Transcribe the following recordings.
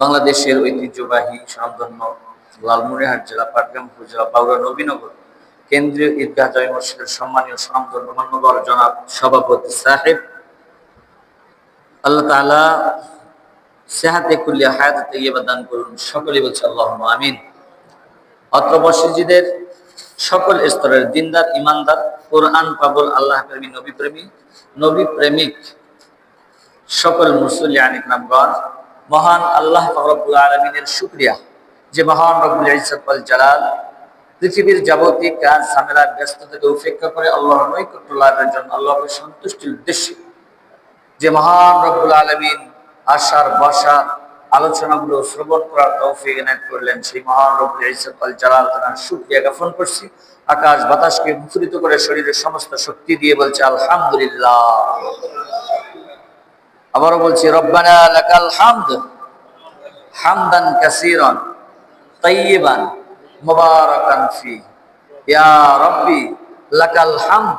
বাংলাদেশের ঐতিহ্যবাহী স্বনামধন্য লালমনিরহাট জেলা, পাটগ্রাম উপজেলা বাউরা নবীনগর কেন্দ্রীয় ঈদগাহ জামি মসজিদের সম্মানীয় স্বনামধন্য মান্যবর জনাব সভাপতি সাহেব। আল্লাহ তাআলা সেহাতে কুল্লিয়া হায়াত তৈয়বা দান করুন সকলেই বলছে আল্লাহ আমিন। অত্র মসজিদের সকল স্তরের দিনদার, ইমানদার, কোরআন পাগল, আল্লাহ প্রেমী, নবী প্রেমী, নবী প্রেমিক সকল মুসলিয়ানিক নামগণ মহান আল্লাহ রব্বুল আলমিনের শুক্রিয়া। যে মহান রব্বুল ইজ্জত জালাল পৃথিবীর যাবতীয় কাজ, ঝামেলা ব্যস্ততাকে উপেক্ষা করে আল্লাহর নৈকট্য লাভের জন্য আল্লাহকে সন্তুষ্টির উদ্দেশ্যে যে মহান রব্বুল আলমিন আশার বসার আলোচনাগুলো শ্রবণ করার তৌফিক এনায়ত করলেন, সেই মহান রব্বুল ওয়াল জালাল তার শুকরিয়া জ্ঞাপন করছি। আকাশ বাতাসকে মুখরিত করে শরীরের সমস্ত শক্তি দিয়ে বলছে, আলহামদুলিল্লাহ। আবারও বলছি, রব্বানা লাকাল হামদ হামদান কাসীরান তাইয়িবান মুবারাকান ফি। ইয়া রব্বি, লাকাল হামদ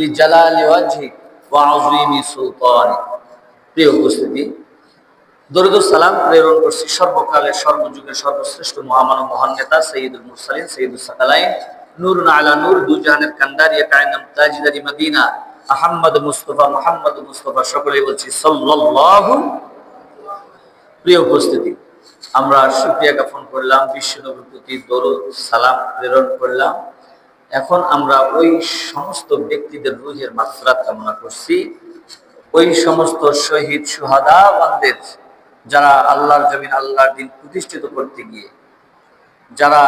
লিজালালি ওয়াজহিক ওয়া আযীমি সুলতানিক প্রিয় উপস্থিতি, দরুদ সালাম প্রেরণ করছি সর্বশ্রেষ্ঠ মহামানব মহান নেতা সৈয়দুল মুরসালিন, সৈয়দুল সাকালাইন নূর আলা নূর দুজাহানের কান্দারিয়া, কায়নাম, তাজিদারি, মদিনা। আহম্মদ মুস্তফা, মোহাম্মদ মুস্তফা সকলেই বলছি সাল্লাল্লাহু প্রিয় উপস্থিতি। আমরা শুক্রিয়া জ্ঞাপন করলাম, বিশ্বনবীর প্রতি দরুদ, সালাম প্রেরণ করলাম। এখন আমরা ওই সমস্ত ব্যক্তিদের রুহের মাত্রা কামনা করছি। ওই সমস্ত শহীদ সুহাদাবানদের যারা আল্লাহর জমিন, আল্লাহর দিন প্রতিষ্ঠিত করতে গিয়ে, যারা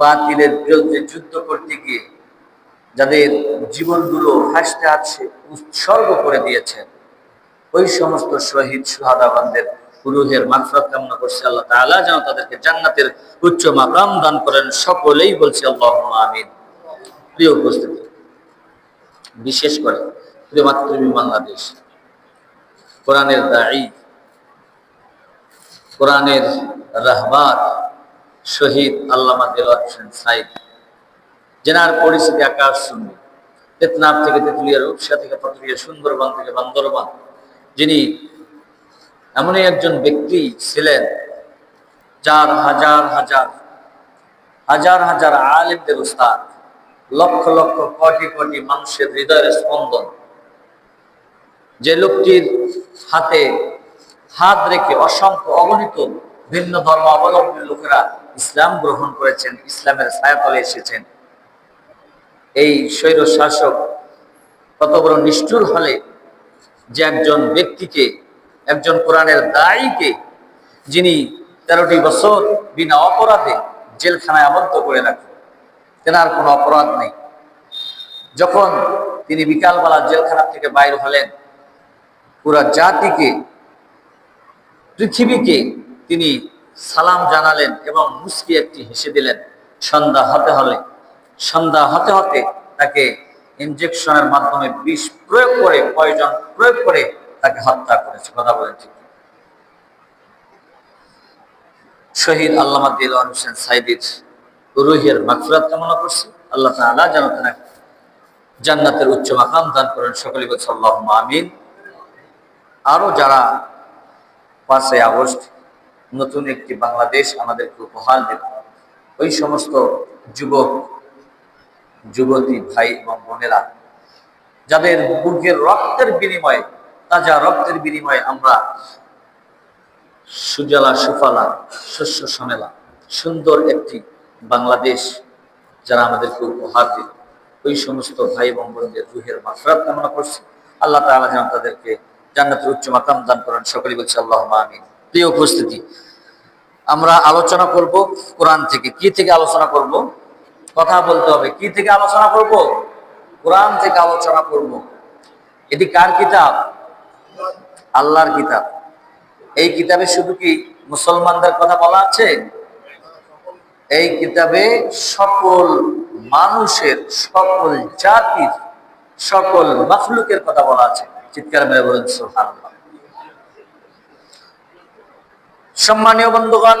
বাতিলের বিরুদ্ধে যুদ্ধ করতে গিয়ে যাদের জীবনগুলো হাসতে হাসতে উৎসর্গ করে দিয়েছেন, ওই সমস্ত শহীদ সুহাদাবানদের পুরুষের মাফরাত কামনা করছে আল্লাহ তাআলা, যেন তাদেরকে জান্নাতের উচ্চ মাকাম দান করেন। সকলেই বলছে আল্লাহ আমিন। প্রিয় উপস্থিতি, বিশেষ করে প্রিয় মাতৃভূমি বাংলাদেশ, কোরআনের দায়ী কোরআনের রাহবার শহীদ আল্লামা হোসেন সাইদ জেনার পরিস্থিতি আকাশ শুনবে তেতনাথ থেকে তেতুলিয়া রূপসা থেকে পাতুলিয়া সুন্দরবন থেকে বান্দরবান। যিনি এমনই একজন ব্যক্তি ছিলেন, যার হাজার হাজার হাজার হাজার আলিমদের উস্তাদ, লক্ষ লক্ষ কোটি কোটি মানুষের হৃদয়ের স্পন্দন। যে লোকটির হাতে হাত রেখে অসংখ্য অগণিত ভিন্ন ধর্ম অবলম্বী লোকেরা ইসলাম গ্রহণ করেছেন, ইসলামের ছায়াতলে এসেছেন। এই স্বৈর শাসক কত বড় নিষ্ঠুর হলে যে একজন ব্যক্তিকে, একজন কোরআনের দায়ীকে যিনি তেরোটি বছর বিনা অপরাধে জেলখানায় আবদ্ধ করে রাখেন, তেনার কোনো অপরাধ নেই। যখন তিনি বিকালবেলা জেলখানা থেকে বাইর হলেন, পুরা জাতিকে, পৃথিবীকে তিনি সালাম জানালেন এবং মুসকি একটি হেসে দিলেন, সন্ধ্যা হতে হলে। সন্ধ্যা হতে হতে তাকে ইনজেকশনের মাধ্যমে বিষ প্রয়োগ করে পয়জন প্রয়োগ করে তাকে হত্যা করেছে। কথা বলেন শহীদ আল্লামা দিল হোসেন সাইদির রুহের মাকফুরাত কামনা করছি। আল্লাহ তাআলা যেন তারা জান্নাতের উচ্চ মাকাম দান করেন সকলে বলছে আল্লাহ আমিন। আরও যারা পাঁচই আগস্ট নতুন একটি বাংলাদেশ আমাদেরকে উপহার দেবে, ওই সমস্ত যুবক যুবতী ভাই এবং বোনেরা, যাদের বুকের রক্তের বিনিময়ে, তাজা রক্তের বিনিময়ে আমরা সুজলা, সুফলা, শস্য সমেলা, সুন্দর একটি বাংলাদেশ যারা আমাদেরকে উপহার দিল। ওই সমস্ত ভাই এবং বোনদের রুহের মাফরাত কামনা করছি। আল্লাহ তাআলা যেন তাদেরকে জান্নাতের উচ্চ মাকাম দান করেন। সকলে বলছে আল্লাহ আমিন। প্রিয় উপস্থিতি, আমরা আলোচনা করব কোরআন থেকে। কি থেকে আলোচনা করব? কথা বলতে হবে। কি থেকে আলোচনা করব? কোরআন থেকে আলোচনা করব। এটি কার কিতাব? আল্লাহর কিতাব। এই কিতাবে শুধু কি মুসলমানদের কথা বলা আছে? এই কিতাবে সকল মানুষের, সকল জাতির, সকল মখলুকের কথা বলা আছে। চিৎকার মেরে বলেন, সুবহানাল্লাহ। সম্মানীয় বন্ধুগণ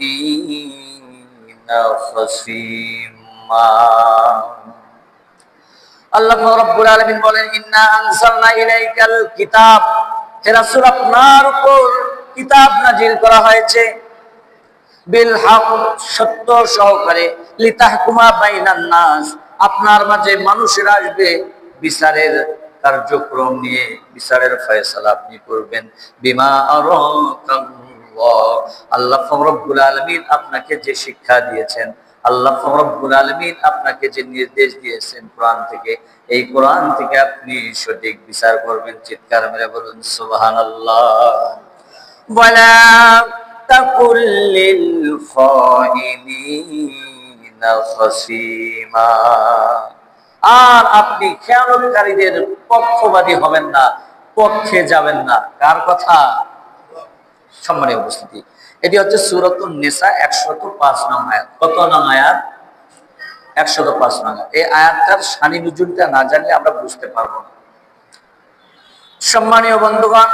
للخائنين خصيما আল্লাহ রব্বুল আলামিন বলেন ইন্না আনসালনা ইলাইকাল কিতাব হে রাসূল আপনার উপর কিতাব নাজিল করা হয়েছে বিল হক সত্য সহকারে লিতাহকুমা বাইনান নাস আপনার মাঝে মানুষের আসবে বিচারের কার্যক্রম নিয়ে বিচারের ফয়সালা আপনি করবেন বিমা আরাকাল্লাহ আল্লাহ রব্বুল আলামিন আপনাকে যে শিক্ষা দিয়েছেন আল্লাহ রব্বুল আলমিন আপনাকে যে নির্দেশ দিয়েছেন কোরআন থেকে এই কোরআন থেকে আপনি সঠিক বিচার করবেন চিৎকার মেরে বলুন সুবাহান আল্লাহ ولا تقل للخائنين خصيما আর আপনি খেয়ালকারীদের পক্ষবাদী হবেন না পক্ষে যাবেন না কার কথা সম্মানীয় উপস্থিতি। এটি হচ্ছে সুরতুল নিসা একশত পাঁচ নং আয়াত। কত নং আয়াত? একশত পাঁচ নং আয়াত। এই আয়াতটার সানি নুজুলটা না জানলে আমরা বুঝতে পারব না। সম্মানীয় বন্ধুগণ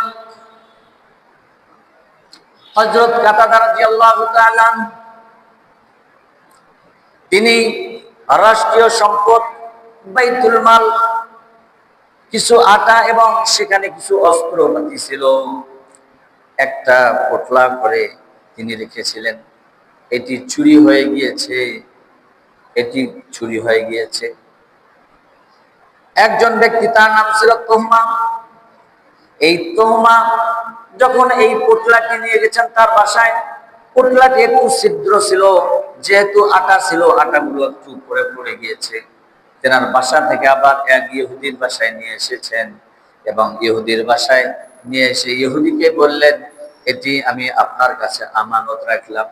হজরত কাতাদার তিনি রাষ্ট্রীয় সম্পদ, বাইতুল মাল, কিছু আটা এবং সেখানে কিছু অস্ত্রপাতি ছিল একটা পোটলা করে তিনি রেখেছিলেন। এটি চুরি হয়ে গিয়েছে। এটি চুরি হয়ে গিয়েছে। একজন ব্যক্তি তার নাম ছিল তোহমা। এই তোহমা যখন এই পোটলাটি নিয়ে গেছেন তার বাসায়, পোটলাটি একটু ছিদ্র ছিল, যেহেতু আটা ছিল, আটাগুলো একটু পরে পড়ে গিয়েছে। তেনার বাসা থেকে আবার এক ইহুদির বাসায় নিয়ে এসেছেন এবং ইহুদির বাসায় নিয়ে এসে ইহুদিকে বললেন এটি আমি আপনার কাছে আমানত রাখলাম।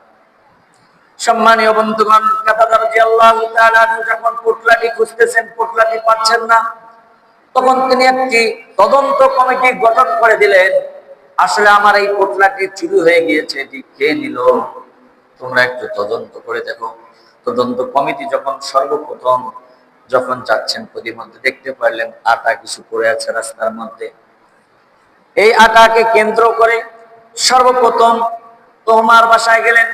সম্মানীয় বন্ধুগণ কাতাদার তাআলা যখন পোটলাটি খুঁজতেছেন, পোটলাটি পাচ্ছেন না, তখন তিনি একটি তদন্ত কমিটি গঠন করে দিলেন। আসলে আমার এই পোটলাটি চুরি হয়ে গিয়েছে, এটি কে নিল? তোমরা একটু তদন্ত করে দেখো। তদন্ত কমিটি যখন সর্বপ্রথম যখন যাচ্ছেন প্রতিমধ্যে দেখতে পারলেন আটা কিছু পড়ে আছে রাস্তার মধ্যে। এই আটাকে কেন্দ্র করে সর্বপ্রথম তোমার বাসায় গেলেন,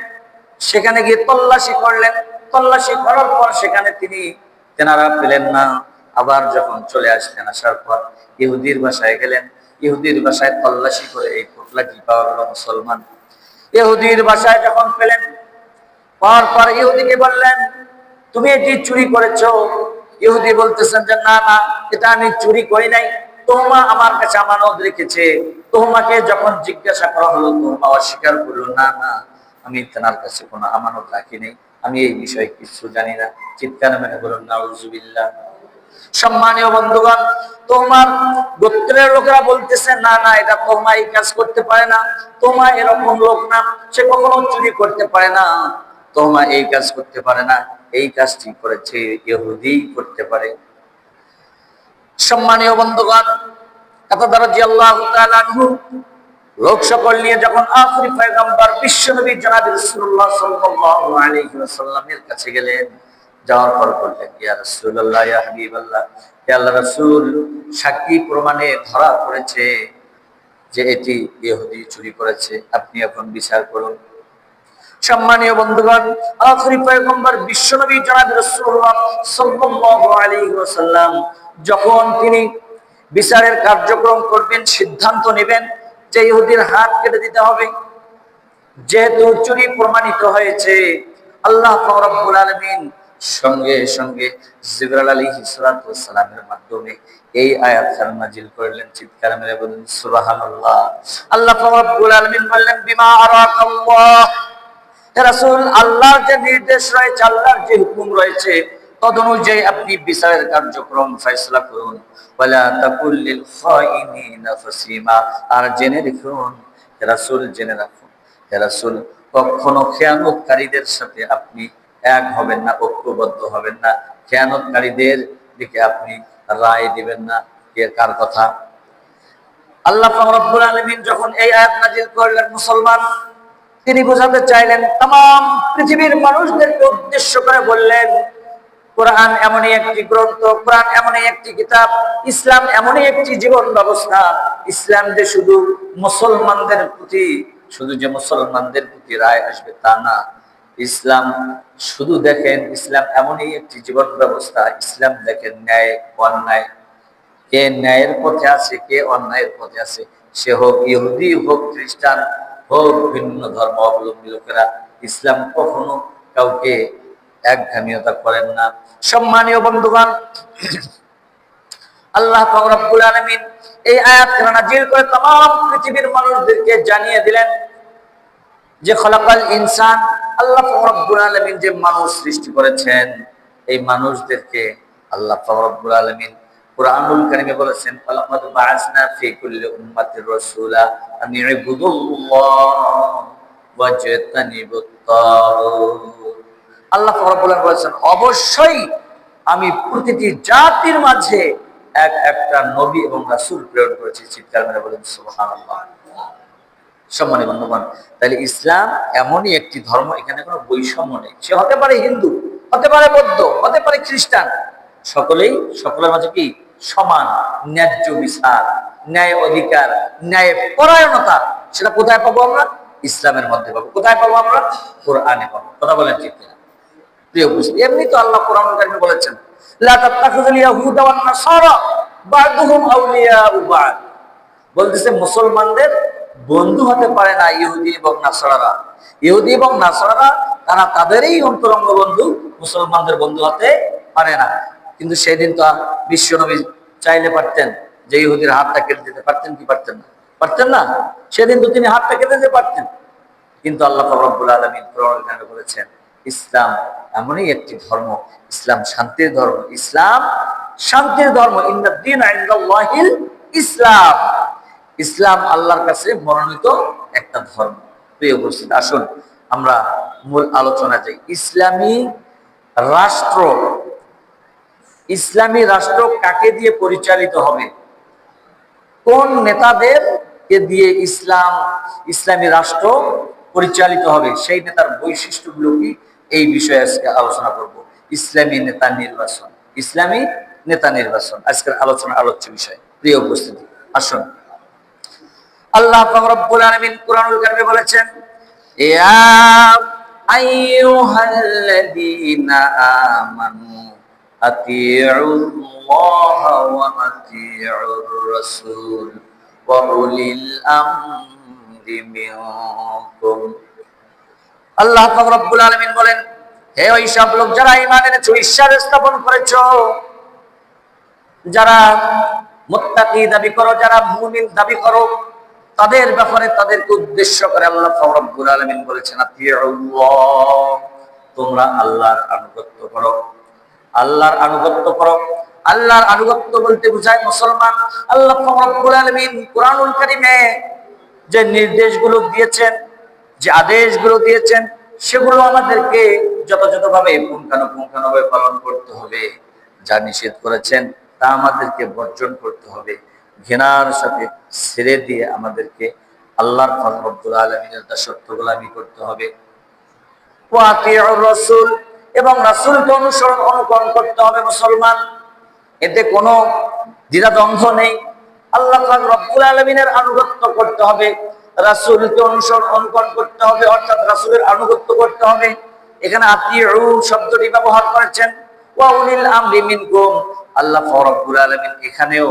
সেখানে গিয়ে তল্লাশি করলেন। তল্লাশি করার পর সেখানে তিনি তেনারা পেলেন না। আবার যখন চলে আসলেন, আসার পর ইহুদির বাসায় গেলেন। ইহুদির বাসায় তল্লাশি করে এই পোটলাটি পাওয়া গেল মুসলমান? ইহুদির বাসায় যখন পেলেন, পাওয়ার পর ইহুদিকে বললেন, তুমি এটি চুরি করেছ? ইহুদি বলতেছেন যে, না না, এটা আমি চুরি করি নাই। তোমা আমার কাছে আমানত রেখেছে। তোমাকে যখন জিজ্ঞাসা করা হলো তোমা অস্বীকার করল, না না, আমি তেনার কাছে কোনো আমানত রাখি নাই। আমি এই বিষয়ে কিছু জানি না। চিৎকার মেনে বলুন নাউজুবিল্লাহ। সম্মানীয় বন্ধুগণ তোমার গোত্রের লোকেরা বলতেছে, না না, এটা তোমা এই কাজ করতে পারে না। তোমা এরকম লোক না, সে কখনো চুরি করতে পারে না। তোমা এই কাজ করতে পারে না। এই কাজটি করেছে, ইহুদি করতে পারে। সম্মানীয় বন্ধুগণ লোক সকল নিয়ে যখন পয়গম্বর বিশ্বনবী কাছে গেলেন ধরা পড়েছে যে এটি ইহুদি চুরি করেছে, আপনি এখন বিচার করুন। সম্মানীয় বন্ধুগণ, আখরি পয়গম্বর বিশ্বনবী জনাব রাসূলুল্লাহ সাল্লাল্লাহু আলাইহি যখন তিনি বিচারের কার্যক্রম করবেন, সিদ্ধান্ত নেবেন যে ইহুদির হাত কেটে দিতে হবে। যেহেতু চুরি প্রমাণিত হয়েছে, আল্লাহ রাব্বুল আলামিন সঙ্গে সঙ্গে জিবরাল আলাইহিস সালাতু সালামের মাধ্যমে এই আয়াত নাজিল করলেন, চিৎকার মেরে বলেন সুবহানাল্লাহ। আল্লাহ রাব্বুল আলামিন বললেন, বিমা আরাকাল্লাহ। রাসূল, আল্লাহর যে নির্দেশ রয়েছে, আল্লাহর যে হুকুম রয়েছে তদনুযায়ী আপনি বিচারের কার্যক্রম করুন। আর জেনে জেনে রাখুন। কখনো খেয়ানতকারীদের সাথে আপনি এক হবেন না, ঐক্যবদ্ধ হবেন না। খেয়ানতকারীদের দিকে আপনি রায় দিবেন না। কে কার কথা? আল্লাহ আলামিন যখন এই আয়াত নাজিল করলেন মুসলমান, তিনি বোঝাতে চাইলেন, তাম, পৃথিবীর মানুষদেরকে উদ্দেশ্য করে বললেন কোরআন এমনই একটি গ্রন্থ, কোরআন এমনই একটি কিতাব, ইসলাম এমনই একটি জীবন ব্যবস্থা। ইসলাম যে শুধু মুসলমানদের প্রতি, শুধু যে মুসলমানদের প্রতি রায় আসবে তা না। ইসলাম শুধু দেখেন, ইসলাম এমনই একটি জীবন ব্যবস্থা, ইসলাম দেখেন ন্যায়, অন্যায়। কে ন্যায়ের পথে আছে, কে অন্যায়ের পথে আছে, সে হোক ইহুদি, হোক খ্রিস্টান, হোক ভিন্ন ধর্ম অবলম্বী লোকেরা, ইসলাম কখনো কাউকে এক একঘামীয়তা করেন না। সম্মানীয় বন্ধুগণ, আল্লাহ ফকরাবুল আলমিন এই আয়াত নাজির করে তমাম পৃথিবীর মানুষদেরকে জানিয়ে দিলেন যে খলাকাল ইনসান, আল্লাহ ফকরাবুল আলমিন যে মানুষ সৃষ্টি করেছেন, এই মানুষদেরকে আল্লাহ ফকরাবুল আলমিন কোরআনুল বলেছেন আল্লাহ আলামিন বলেছেন, অবশ্যই আমি প্রতিটি জাতির মাঝে এক একটা নবী এবং রাসূল প্রেরণ করেছি। চিৎকার মেরে বলেন সম্মানী বন্ধুগণ, তাহলে ইসলাম এমনই একটি ধর্ম, এখানে কোনো বৈষম্য নেই। সে হতে পারে হিন্দু, হতে পারে বৌদ্ধ, হতে পারে খ্রিস্টান। সকলেই, সকলের মাঝে কি? সমান, ন্যায্য বিচার, ন্যায় অধিকার, ন্যায় পরায়ণতা। সেটা কোথায় পাবো আমরা? ইসলামের মধ্যে পাবো। কোথায় পাবো আমরা? কোরআনে পাবো। কথা বলেন কিনা? প্রিয় উপস্থিতি এমনি তো আল্লাহ কোরআন কারিমে বলেছেন বলতেছে, মুসলমানদের বন্ধু হতে পারে না ইহুদি এবং নাসরারা। ইহুদি এবং নাসরারা, তারা তাদেরই অন্তরঙ্গ বন্ধু, মুসলমানদের বন্ধু হতে পারে না। কিন্তু সেদিন তো বিশ্বনবী চাইলে পারতেন যে ইহুদির হাতটা কেটে দিতে। পারতেন কি পারতেন না? পারতেন না? সেদিন তো তিনি হাতটা কেটে দিতে পারতেন। কিন্তু আল্লাহ রব্বুল আলমিন বলেছেন ইসলাম এমনই একটি ধর্ম। ইসলাম শান্তির ধর্ম। ইসলাম শান্তির ধর্ম। ইসলাম। ইসলাম আল্লাহর কাছে মনোনীত একটা ধর্ম। প্রিয় উপস্থিত, আসুন আমরা মূল আলোচনা যাই। ইসলামী রাষ্ট্র। ইসলামী রাষ্ট্র কাকে দিয়ে পরিচালিত হবে? কোন নেতাদের কে দিয়ে ইসলাম, ইসলামী রাষ্ট্র পরিচালিত হবে? সেই নেতার বৈশিষ্ট্যগুলো কি? এই বিষয়ে আজকে আলোচনা করব। ইসলামী নেতা নির্বাচন। ইসলামী নেতা নির্বাচন। আজকের আলোচনা আলোচ্য বিষয়। প্রিয় উপস্থিতি, আসুন। আল্লাহ রব্বুল আলামিন কোরআনুল কারিমে বলেছেন, ইয়া আমানু আতিউল্লাহ ওয়া আতিউর রাসূল ওয়া উলিল আমরি মিনকুম। আল্লাহ রব্বুল আলামিন বলেন, হে ওই সব লোক যারা ইমান এনেছো, ঈশ্বর স্থাপন করেছ, যারা মুত্তাকি দাবি করো, যারা মুমিন দাবি করো, তাদের ব্যাপারে তাদেরকে উদ্দেশ্য করে আল্লাহ রব্বুল আলামিন বলেছেন তোমরা আল্লাহর আনুগত্য করো। আল্লাহর আনুগত্য করো। আল্লাহর আনুগত্য বলতে বোঝায় মুসলমান, আল্লাহ রব্বুল আলামিন কোরআনুল কারীমে যে নির্দেশগুলো দিয়েছেন যে আদেশগুলো দিয়েছেন, সেগুলো আমাদেরকে যথাযথভাবে পুঙ্খানুপুঙ্খানুভাবে পালন করতে হবে, যা নিষেধ করেছেন তা আমাদেরকে বর্জন করতে হবে। ঘৃণার সাথে ছেড়ে দিয়ে আমাদেরকে আল্লাহর রব্বুল আলমিনের দাসত্ব গোলামি করতে হবে। রসুল, এবং রাসুলকে অনুসরণ অনুকরণ করতে হবে মুসলমান। এতে কোনো দ্বিধাদ্বন্দ্ব নেই। আল্লাহ রব্বুল আলমিনের আনুগত্য করতে হবে। রাসুলকে অনুসরণ অনুকরণ করতে হবে, অর্থাৎ রাসুলের আনুগত্য করতে হবে। এখানে আত্মীয় শব্দটি ব্যবহার করেছেন। আল্লাহ এখানেও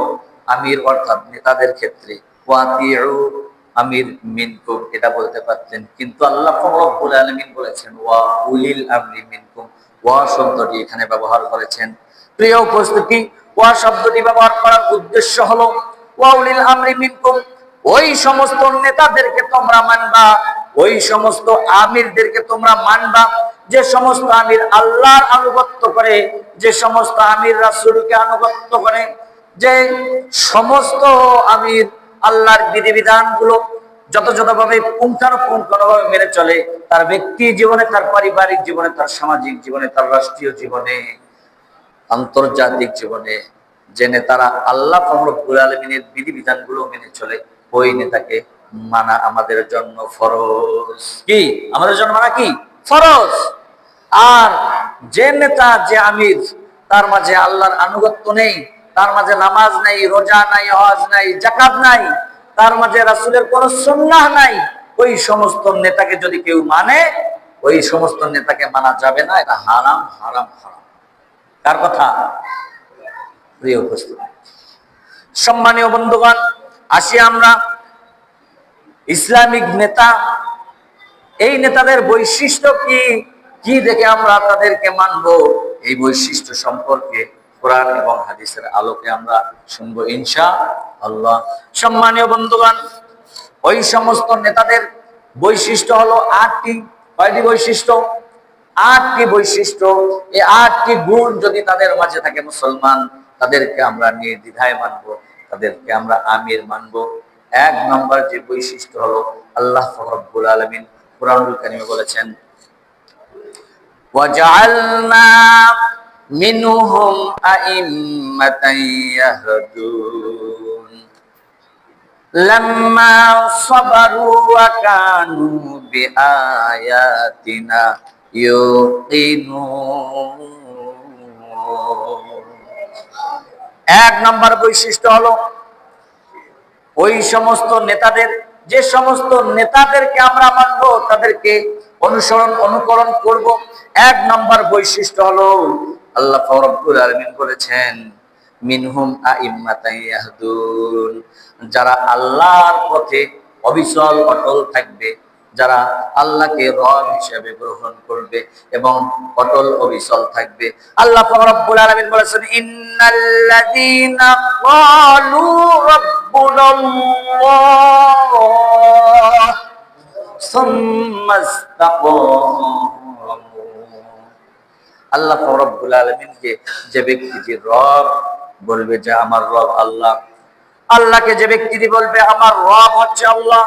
আমির মিনকুম এটা বলতে কিন্তু আল্লাহ বলেছেন ওয়া মিনকুম। শব্দটি এখানে ব্যবহার করেছেন। প্রিয় উপস্থিতি, ওয়া শব্দটি ব্যবহার করার উদ্দেশ্য হলো ওয়া উলিল আমরি মিনকুম। ওই সমস্ত নেতাদেরকে তোমরা মানবা, ওই সমস্ত আমিরদেরকে তোমরা মানবা, যে সমস্ত আমির আল্লাহর আনুগত্য করে, যে সমস্ত আমির রাসুলকে আনুগত্য করে, যে সমস্ত আমির আল্লাহর বিধিবিধানগুলো যথাযথভাবে পুঙ্খানুপুঙ্খানুভাবে মেনে চলে, তার ব্যক্তি জীবনে, তার পারিবারিক জীবনে, তার সামাজিক জীবনে, তার রাষ্ট্রীয় জীবনে, আন্তর্জাতিক জীবনে জেনে তারা আল্লাহ রব্বুল আলমিনের বিধিবিধানগুলো মেনে চলে ওই নেতাকে মানা আমাদের জন্য ফরজ। কি? আমাদের জন্য মানা কি? ফরজ। আর যে নেতা, যে আমির, তার মাঝে আল্লাহর আনুগত্য নেই, তার মাঝে নামাজ নাই, রোজা নাই, হজ নাই জাকাত নাই, তার মাঝে রাসুলের কোন সুন্নাহ নাই। ওই সমস্ত নেতাকে যদি কেউ মানে ওই সমস্ত নেতাকে মানা যাবে না, এটা হারাম হারাম হারাম। কার কথা? প্রিয় উপস্থিত। সম্মানীয় বন্ধুগণ আসি আমরা। ইসলামিক নেতা, এই নেতাদের বৈশিষ্ট্য কি? কি দেখে আমরা তাদেরকে মানব? এই বৈশিষ্ট্য সম্পর্কে কোরআন এবং হাদিসের আলোকে আমরা শুনব ইনশা আল্লাহ। সম্মানীয় বন্ধুগণ, ওই সমস্ত নেতাদের বৈশিষ্ট্য হলো আটটি, কয়টি বৈশিষ্ট্য? আটটি বৈশিষ্ট্য। এই আটটি গুণ যদি তাদের মাঝে থাকে মুসলমান, তাদেরকে আমরা নির্দ্বিধায় মানবো। তাদেরকে আমরা আমির মানবো এক নম্বর যে বৈশিষ্ট্য হলো আল্লাহ রব্বুল আলমিন কোরআনুল কারিমে বলেছেন وجعلنا منهم أئمة يهدون لما صبروا وكانوا بآياتنا يوقنون এক নম্বর বৈশিষ্ট্য হলো, ওই সমস্ত নেতাদের, যে সমস্ত নেতাদেরকে আমরা মানব, তাদেরকে অনুসরণ, অনুকরণ করব। এক নম্বর বৈশিষ্ট্য হলো, আল্লাহ আলামিন বলেছেন, মিনহুম যারা আল্লাহর পথে অবিচল, অটল থাকবে যারা আল্লাহকে রব হিসেবে গ্রহণ করবে এবং অটল অবিচল থাকবে। আল্লাহ রব্বুল আলামিন বলেছেন আল্লাহ রব্বুল আলামিনকে যে ব্যক্তিটি রব বলবে যে, আমার রব আল্লাহ। আল্লাহকে যে ব্যক্তিটি বলবে, আমার রব হচ্ছে আল্লাহ।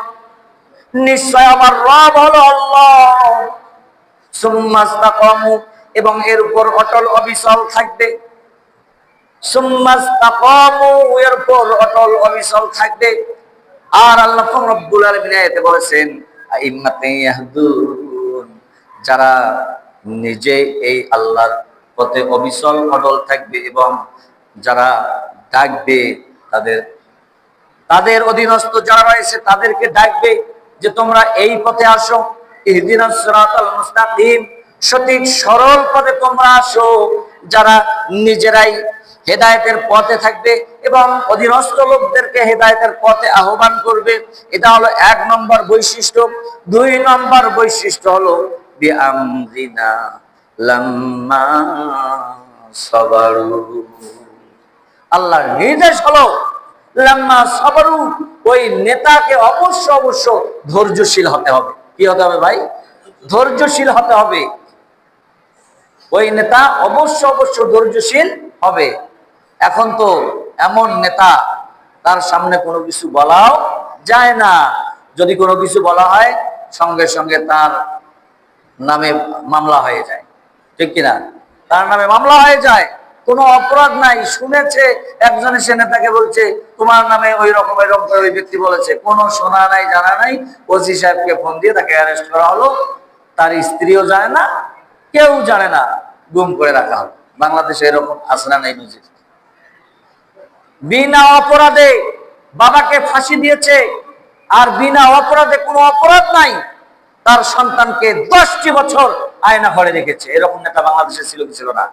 নিশ্চয় আমার রব হলো আল্লাহ। সুম্মাস্তাকামু এবং এর উপর অটল অবিচল থাকবে। সুম্মাস্তাকামু এর উপর অটল অবিচল থাকবে। আর আল্লাহ রব্বুল আলামিন এতে বলেছেন, আইম্মাতে ইয়াহদুন যারা নিজে এই আল্লাহর পথে অবিচল অটল থাকবে এবং যারা ডাকবে, তাদের তাদের অধীনস্থ যারা রয়েছে তাদেরকে ডাকবে। যে তোমরা এই পথে আসো সঠিক সরল পথে তোমরা আসো, যারা নিজেরাই হেদায়েতের পথে থাকবে এবং অধীনস্থ লোকদেরকে হেদায়েতের পথে আহ্বান করবে। এটা হলো এক নম্বর বৈশিষ্ট্য। দুই নম্বর বৈশিষ্ট্য হলো আল্লাহর নির্দেশ হলো লাম্মা সাবারু, ওই নেতাকে অবশ্য অবশ্য ধৈর্যশীল হতে হবে। কি হতে হবে ভাই? ধৈর্যশীল হতে হবে। ওই নেতা অবশ্য অবশ্য ধৈর্যশীল হবে। এখন তো এমন নেতা, তার সামনে কোনো কিছু বলাও যায় না। যদি কোনো কিছু বলা হয়, সঙ্গে সঙ্গে তার নামে মামলা হয়ে যায়। ঠিক কিনা? তার নামে মামলা হয়ে যায়। কোনো অপরাধ নাই, শুনেছে, একজন এসে নেতাকে বলছে, তোমার নামে ওই রকম এরকম করে ওই ব্যক্তি বলেছে। কোনো শোনা নাই, জানা নাই, ওসি সাহেবকে ফোন দিয়ে তাকে অ্যারেস্ট করা হলো। তার স্ত্রীও জানে না, কেউ জানে না, গুম করে রাখা হলো। বাংলাদেশে এরকম আসনা নাই নজির বিনা অপরাধে বাবাকে ফাঁসি দিয়েছে, আর বিনা অপরাধে কোনো অপরাধ নাই, তার সন্তানকে দশটি বছর আয়না ঘরে রেখেছে। এরকম নেতা বাংলাদেশে ছিল কি ছিল না?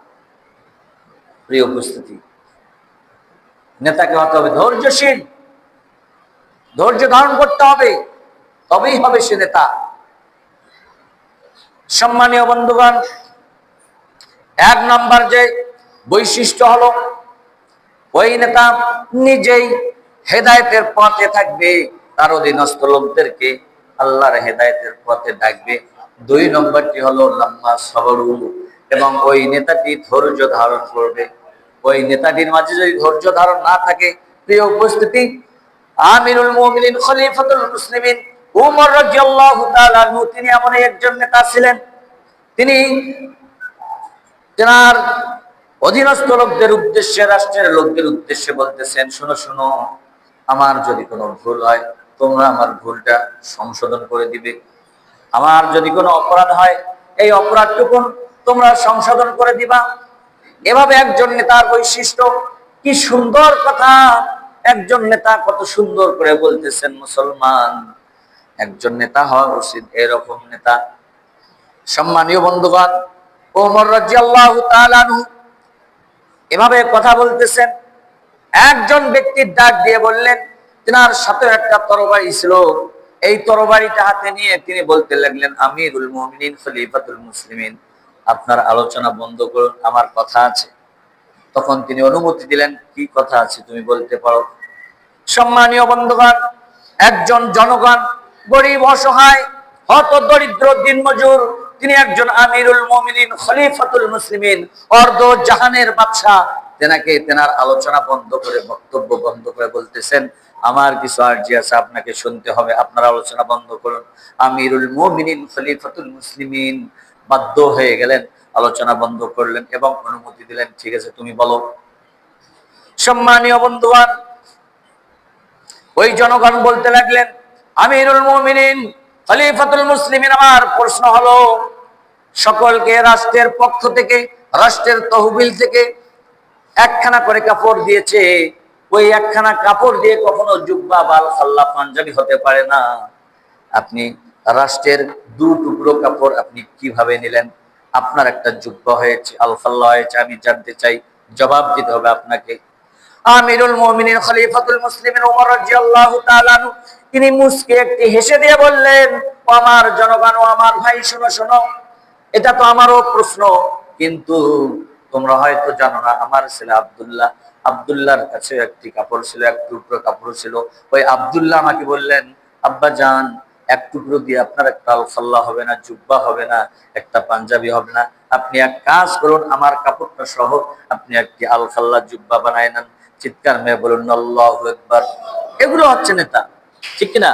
প্রিয় উপস্থিতি। নেতাকে হতে হবে ধৈর্যশীল। ধৈর্য ধারণ করতে হবে, তবেই হবে সে নেতা। সম্মানীয় বন্ধুগণ, এক নম্বর যে বৈশিষ্ট্য হলো, ওই নেতা নিজেই হেদায়েতের পথে থাকবে, তার অধীনস্থ লোকদেরকে আল্লাহর হেদায়েতের পথে ডাকবে। দুই নম্বরটি হলো লম্বা সবরু এবং ওই নেতাটি ধৈর্য ধারণ করবে। ওই নেতাটির মাঝে যদি ধৈর্য ধারণ না থাকে, প্রিয় উপস্থিতি, আমিরুল মুমিনিন, খলিফাতুল মুসলিমিন, উমর রাদিয়াল্লাহু তাআলা তিনি এমন একজন নেতা ছিলেন। তিনি তেনার অধীনস্থ লোকদের উদ্দেশ্যে, রাষ্ট্রের লোকদের উদ্দেশ্যে বলতেছেন, শোনো শোনো, আমার যদি কোনো ভুল হয়, তোমরা আমার ভুলটা সংশোধন করে দিবে। আমার যদি কোনো অপরাধ হয়, এই অপরাধটুকুন তোমরা সংশোধন করে দিবা। এভাবে একজন নেতার বৈশিষ্ট্য, কি সুন্দর কথা। একজন নেতা কত সুন্দর করে বলতেছেন মুসলমান। একজন নেতা হওয়া উচিত এরকম নেতা। সম্মানীয় বন্ধুগণ, ওমর রাজিয়াল্লাহু তাআলা আনহু এভাবে কথা বলতেছেন। একজন ব্যক্তির ডাক দিয়ে বললেন, তিনার সাথে একটা তরবারি ছিল। এই তরবারিটা হাতে নিয়ে তিনি বলতে লাগলেন, আমিরুল মুমিনিন খলিফাতুল মুসলিমিন। আপনার আলোচনা বন্ধ করুন, আমার কথা আছে। তখন তিনি অনুমতি দিলেন, কি কথা আছে তুমি বলতে পারো? সম্মানীয় বন্ধুগণ, একজন জনগণ, গরিব, অসহায়, হত দরিদ্র, দিনমজুর, তিনি একজন আমিরুল মুমিনিন, খলিফাতুল মুসলিমিন, অর্ধ জাহানের বাদশাহ। তেনাকে তেনার আলোচনা বন্ধ করে, বক্তব্য বন্ধ করে বলতেছেন, আমার কিছু আর্জি আছে, আপনাকে শুনতে হবে, আপনার আলোচনা বন্ধ করুন। আমিরুল মুমিনিন, খলিফাতুল মুসলিমিন বাধ্য হয়ে গেলেন, আলোচনা বন্ধ করলেন এবং অনুমতি দিলেন, ঠিক আছে, তুমি বলো। সম্মানীয় বন্ধুবান ওই জনগণ বলতে লাগলেন, আমিরুল মুমিনিন, খলিফাতুল মুসলিমিন, আমার প্রশ্ন হলো, সকলকে রাষ্ট্রের পক্ষ থেকে, রাষ্ট্রের তহবিল থেকে একখানা করে কাপড় দিয়েছে। ওই একখানা কাপড় দিয়ে কখনো জুব্বা, বাল, খাল্লা, পাঞ্জাবি হতে পারে না। আপনি রাষ্ট্রের দু টুকরো কাপড় আপনি কীভাবে নিলেন? আপনার একটা জুব্বা হয়েছে আলফাল্লা হয়েছে, আমি জানতে চাই, জবাব দিতে হবে আপনাকে। আমিরুল মুমিনিন খলিফাতুল তাআলা তিনি মুসকে একটি হেসে দিয়ে বললেন আমার জনগণ আমার ভাই, শোনো শোনো, এটা তো আমারও প্রশ্ন, কিন্তু তোমরা হয়তো জানো না, আমার ছেলে আব্দুল্লাহ, আব্দুল্লাহর কাছে একটি কাপড় ছিল, এক টুকরো কাপড় ছিল। ওই আব্দুল্লাহ আমাকে বললেন, আব্বা জান এক টুকরো দিয়ে আপনার একটা আলফাল্লা হবে না, জুব্বা হবে না, একটা পাঞ্জাবি হবে না। আপনি এক কাজ করুন, আমার কাপড়টা সহ আপনি একটি আলফাল্লা, জুব্বা বানায় নেন। চিৎকার মেয়ে বলুন, আল্লাহ একবার এগুলো হচ্ছে নেতা, ঠিক কিনা?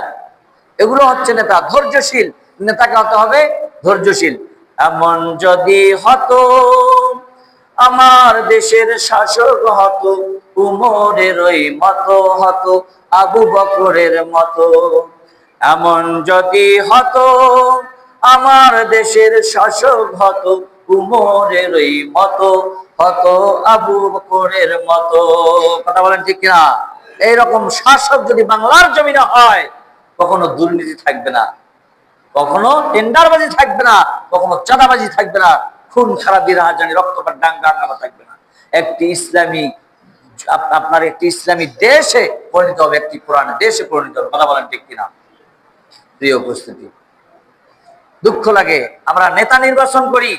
এগুলো হচ্ছে নেতা, ধৈর্যশীল। নেতাকে হতে হবে ধৈর্যশীল। এমন যদি হতো, আমার দেশের শাসক হতো, উমরের ওই মতো হতো, আবু বকরের মতো। এমন যদি হতো, আমার দেশের শাসক হতো উমরের ওই মতো, হতো আবু বকরের মতো। কথা বলেন ঠিক কিনা? এইরকম শাসক যদি বাংলার জমিনে হয়, কখনো দুর্নীতি থাকবে না, কখনো টেন্ডারবাজি থাকবে না, কখনো চাঁদাবাজি থাকবে না, খুন খারাপি রাহাজানি রক্তপাত, ডাঙ্গা হাঙ্গামা থাকবে না। একটি ইসলামী, আপ- আপনার একটি ইসলামী দেশে পরিণত হবে, একটি কোরআন দেশে পরিণত হবে, কথা বলেন ঠিক কিনা? প্রিয় উপস্থিতি। দুঃখ লাগে, আমরা নেতা নির্বাচন করি।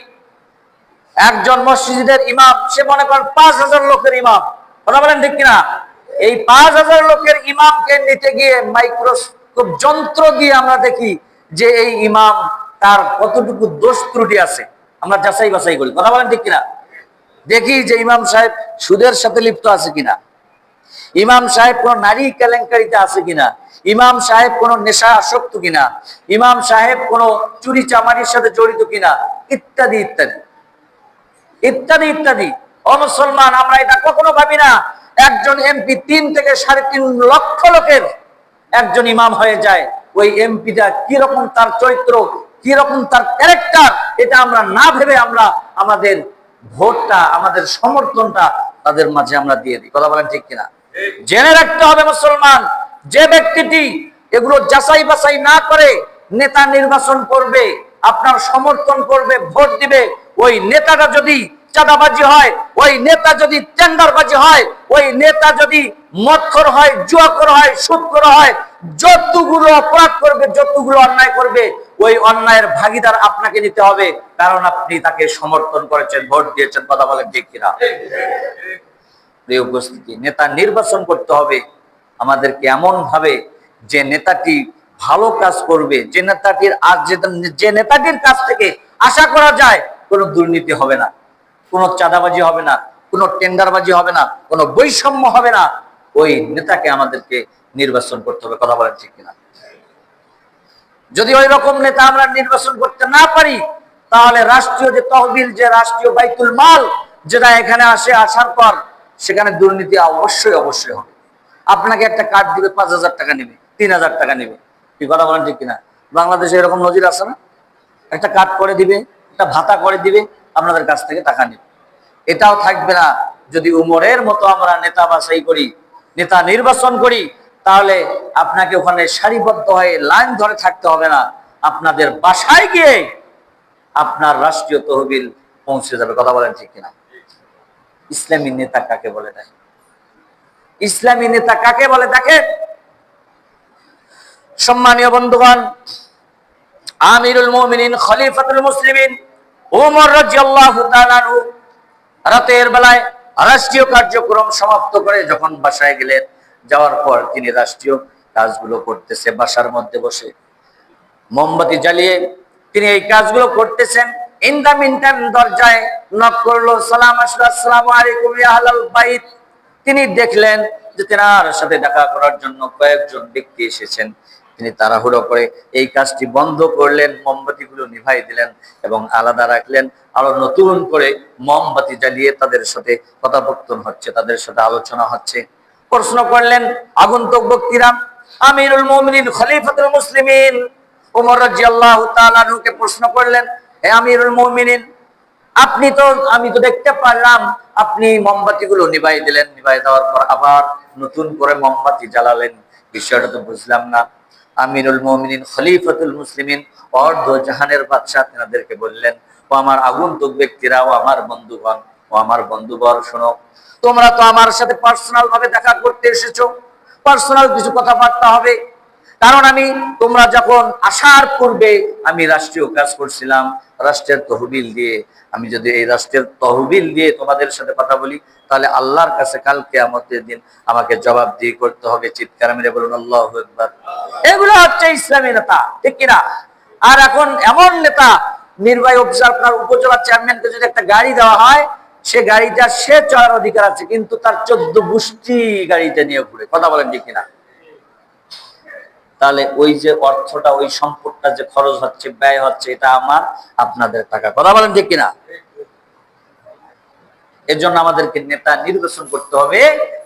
একজন মসজিদের ইমাম, সে মনে করেন পাঁচ হাজার লোকের ইমাম। কথা বলেন ঠিক কিনা? এই পাঁচ হাজার লোকের ইমামকে নিতে গিয়ে মাইক্রোস্কোপ যন্ত্র দিয়ে আমরা দেখি যে এই ইমাম তার কতটুকু দোষ ত্রুটি আছে। আমরা যাচাই বাছাই করি। কথা বলেন ঠিক কিনা? দেখি যে ইমাম সাহেব সুদের সাথে লিপ্ত আছে কিনা। ইমাম সাহেব কোন নারী কেলেঙ্কারিতে আছে কিনা? ইমাম সাহেব কোন নেশা আসক্ত কিনা? ইমাম সাহেব কোন চুরি চামারির সাথে জড়িত কিনা? ইত্যাদি ইত্যাদি। ইত্যাদি ইত্যাদি। ও মুসলমান, আমরা এটা কখনো ভাবি না। একজন এমপি তিন থেকে সাড়ে তিন লক্ষ লোকের একজন ইমাম হয়ে যায়। ওই এমপিটা কীরকম তার চরিত্র, কীরকম তার ক্যারেক্টার এটা আমরা না ভেবে আমরা আমাদের ভোটটা, আমাদের সমর্থনটা তাদের মাঝে আমরা দিয়ে দিই। কথা বলেন ঠিক কিনা? জেনে রাখতে হবে মুসলমান, যে ব্যক্তিটি এগুলো যাচাই বাছাই না করে নেতা নির্বাচন করবে, আপনার সমর্থন করবে, ভোট দিবে, ওই নেতাটা যদি চাঁদাবাজি হয়, ওই নেতা যদি টেন্ডারবাজি হয়, ওই নেতা যদি মৎখর হয়, জুয়াখর হয়, সুদখর হয়, যতগুলো অপরাধ করবে, যতগুলো অন্যায় করবে, ওই অন্যায়ের ভাগিদার আপনাকে নিতে হবে, কারণ আপনি তাকে সমর্থন করেছেন, ভোট দিয়েছেন, কথা বলেন ঠিক কিনা? প্রিয় উপস্থিতি, নেতা নির্বাচন করতে হবে। আমাদেরকে এমন ভাবে যে নেতাটি ভালো কাজ করবে, যে নেতাটির আজ যে- নেতাটির কাছ থেকে আশা করা যায়, কোনো দুর্নীতি হবে না, কোনো চাঁদাবাজি হবে না, কোনো টেন্ডারবাজি হবে না, কোনো বৈষম্য হবে না। ওই নেতাকে আমাদেরকে নির্বাচন করতে হবে, কথা বলেন ঠিক কিনা? যদি ওই রকম নেতা আমরা নির্বাচন করতে না পারি, তাহলে রাষ্ট্রীয় যে তহবিল, যে রাষ্ট্রীয় বাইতুল মাল, যেটা এখানে আসে আসার পর সেখানে দুর্নীতি অবশ্যই অবশ্যই হবে। আপনাকে একটা কার্ড দিবে, পাঁচ হাজার টাকা নেবে, তিন হাজার টাকা নেবে। কি কথা বলেন ঠিক কিনা? বাংলাদেশে এরকম নজির আছে না? একটা কার্ড করে দিবে, একটা ভাতা করে দিবে, আপনাদের কাছ থেকে টাকা নেবে। এটাও থাকবে না, যদি উমরের মতো আমরা নেতা বাছাই করি, নেতা নির্বাচন করি, তাহলে আপনাকে ওখানে সারিবদ্ধ হয়ে লাইন ধরে থাকতে হবে না। আপনাদের বাসায় গিয়ে আপনার রাষ্ট্রীয় তহবিল পৌঁছে যাবে। কথা বলেন ঠিক কিনা? ইসলামী নেতা কাকে বলে দেয় ইসলামী নেতা কাকে বলে দেখেন সম্মানীয় বন্ধুগণ, আমিরুল মুমিনিন, খলিফাতুল মুসলিমিন ওমর রাতের বেলায় রাষ্ট্রীয় কার্যক্রম সমাপ্ত করে যখন বাসায় গেলেন, যাওয়ার পর তিনি রাষ্ট্রীয় কাজগুলো করতেছে, বাসার মধ্যে বসে। মোমবাতি জ্বালিয়ে তিনি এই কাজগুলো করতেছেন। ইন দা দরজায় নক করল, সালাম আসসালামু আলাইকুম বাইত। তিনি দেখলেন যে তেনার সাথে দেখা করার জন্য কয়েকজন ব্যক্তি এসেছেন। তিনি তাড়াহুড়ো করে এই কাজটি বন্ধ করলেন, মোমবাতিগুলো নিভাই দিলেন এবং আলাদা রাখলেন। আরও নতুন করে মোমবাতি জ্বালিয়ে তাদের সাথে কথাবর্তন হচ্ছে, তাদের সাথে আলোচনা হচ্ছে। প্রশ্ন করলেন, আগন্তুক ব্যক্তিরা আমিরুল মুমিনিন খলিফাতুল মুসলিমিন? ওমর রাদিয়াল্লাহু তাআলা আনহুকে প্রশ্ন করলেন আপনি তো, আমি তো দেখতে পারলাম, আপনি মোমবাতিগুলো নিভাই দিলেন, নিভাই দেওয়ার পর আবার নতুন করে মোমবাতি জ্বালালেন। বিষয়টা তো বুঝলাম না। আমিরুল মুমিনিন, খলিফাতুল মুসলিমিন, অর্ধ জাহানের বাদশাহ তেনাদেরকে বললেন, ও আমার আগন্তুক ব্যক্তিরা, ও আমার বন্ধুগণ, ও আমার বন্ধুবর, শোনো, তোমরা তো আমার সাথে পার্সোনাল ভাবে দেখা করতে এসেছ। পার্সোনাল কিছু কথাবার্তা হবে কারণ আমি, তোমরা যখন আসার পূর্বে আমি রাষ্ট্রীয় কাজ করছিলাম, রাষ্ট্রের তহবিল দিয়ে, আমি যদি এই রাষ্ট্রের তহবিল দিয়ে তোমাদের সাথে কথা বলি, তাহলে আল্লাহর কাছে কালকে আমাদের দিন আমাকে জবাব দিয়ে করতে হবে, চিৎকার মেরে বলুন, আল্লাহ এগুলো হচ্ছে ইসলামী নেতা, ঠিক কিনা? আর এখন এমন নেতা, নির্বাহী অফিসার আপনার উপজেলা চেয়ারম্যানকে যদি একটা গাড়ি দেওয়া হয়, সে গাড়িটা সে চড়ার অধিকার আছে, কিন্তু তার চোদ্দ গোষ্ঠী গাড়িটা নিয়ে ঘুরে কথা বলেন ঠিক কিনা? তাহলে ওই যে অর্থটা, ওই সম্পদটা যে খরচ হচ্ছে, ব্যয় হচ্ছে, এটা আমার আপনাদের টাকা। কথা বলেন ঠিক কিনা? এর জন্য আমাদেরকে নেতা নির্বাচন করতে হবে,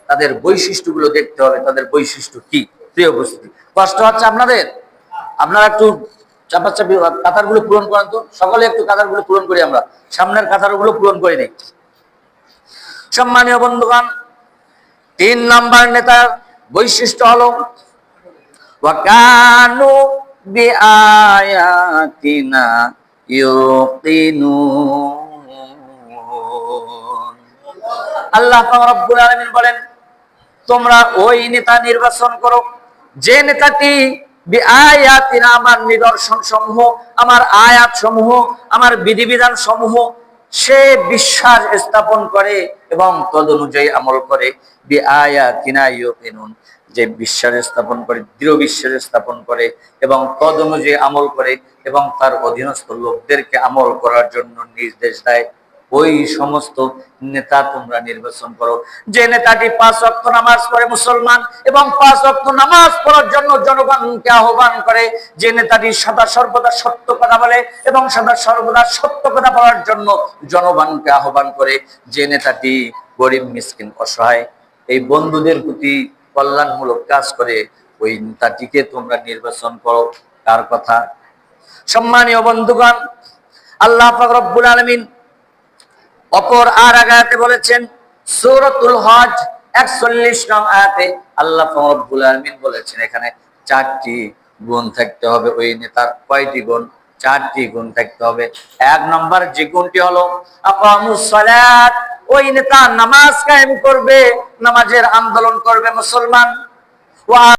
তাদের বৈশিষ্ট্যগুলো দেখতে হবে, তাদের বৈশিষ্ট্য কি? প্রিয় উপস্থিতি। কষ্ট হচ্ছে আপনাদের? আপনারা একটু চাপাচাপি, কাতারগুলো পূরণ করেন তো। সকলে একটু কাতারগুলো পূরণ করি আমরা। সামনের কাতারগুলো পূরণ করে নেই। সম্মানীয় বন্ধুগণ, তিন নাম্বার নেতার বৈশিষ্ট্য হলো ওয়াকানু বিআয়াতিনা ইউকিনুন আল্লাহ রব্বুল আলামিন বলেন, তোমরা ওই নেতা নির্বাচন করো। যে নেতাটি বিআয়াতিনা আমার নিদর্শন সমূহ আমার আয়াত সমূহ আমার বিধিবিধান সমূহ সে বিশ্বাস স্থাপন করে এবং তদনুযায়ী আমল করে। বিআয়াতিনা ইউকিনুন। যে বিশ্বাস স্থাপন করে, দৃঢ় বিশ্বাস স্থাপন করে এবং তদ অনুযায়ী আমল করে এবং তার অধীনস্থ লোকদেরকে আমল করার জন্য নির্দেশ দেয়, ওই সমস্ত নেতা তোমরা নির্বাচন করো। যে নেতাটি পাঁচ অক্ট নামাজ পড়ে মুসলমান এবং পাঁচ অক্ট নামাজ পড়ার জন্য জনগণকে আহ্বান করে, যে নেতাটি সদা সর্বদা সত্য কথা বলে এবং সদা সর্বদা সত্য কথা বলার জন্য জনগণকে আহ্বান করে, যে নেতাটি গরিব, মিসকিন, অসহায়, এই বন্ধুদের প্রতি কল্যাণমূলক কাজ করে, ওই নেতাটিকে তোমরা নির্বাচন করো। কার কথা? সম্মানীয় বন্ধুগণ, আল্লাহ পাক রব্বুল আলামিন অপর আর আগাতে বলেছেন, সূরাতুল হজ 41 নং আয়াতে আল্লাহ পাক রব্বুল আলামিন বলেছেন, এখানে চারটি গুণ থাকতে হবে। ওই নেতার কয়টি গুণ? চারটি গুণ থাকতে হবে। এক নম্বর যে গুণটি হলো ওই নেতা নামাজ কায়েম করবে, নামাজের আন্দোলন করবে মুসলমান।